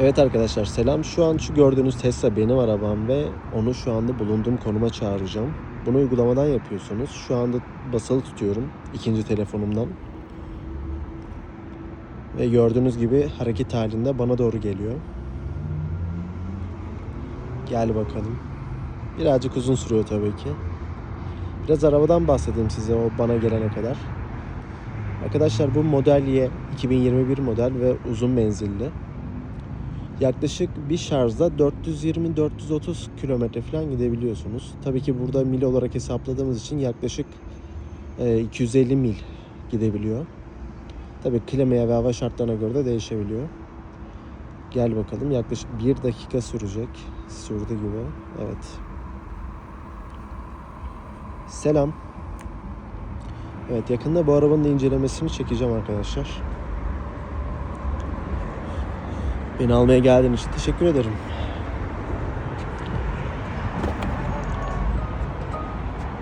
Evet arkadaşlar selam. Şu an şu gördüğünüz Tesla benim arabam ve onu şu anda bulunduğum konuma çağıracağım. Bunu uygulamadan yapıyorsunuz. Şu anda basılı tutuyorum ikinci telefonumdan. Ve gördüğünüz gibi hareket halinde bana doğru geliyor. Gel bakalım. Birazcık uzun sürüyor tabii ki. Biraz arabadan bahsedeyim size o bana gelene kadar. Arkadaşlar bu Model Y 2021 model ve uzun menzilli. Yaklaşık bir şarjda 420-430 kilometre falan gidebiliyorsunuz. Tabii ki burada mil olarak hesapladığımız için yaklaşık e, 250 mil gidebiliyor. Tabii klimaya ve hava şartlarına göre de değişebiliyor. Gel bakalım yaklaşık bir dakika sürecek. Sürdü gibi. Evet. Selam. Evet yakında bu arabanın incelemesini çekeceğim arkadaşlar. Beni almaya geldiğin için teşekkür ederim.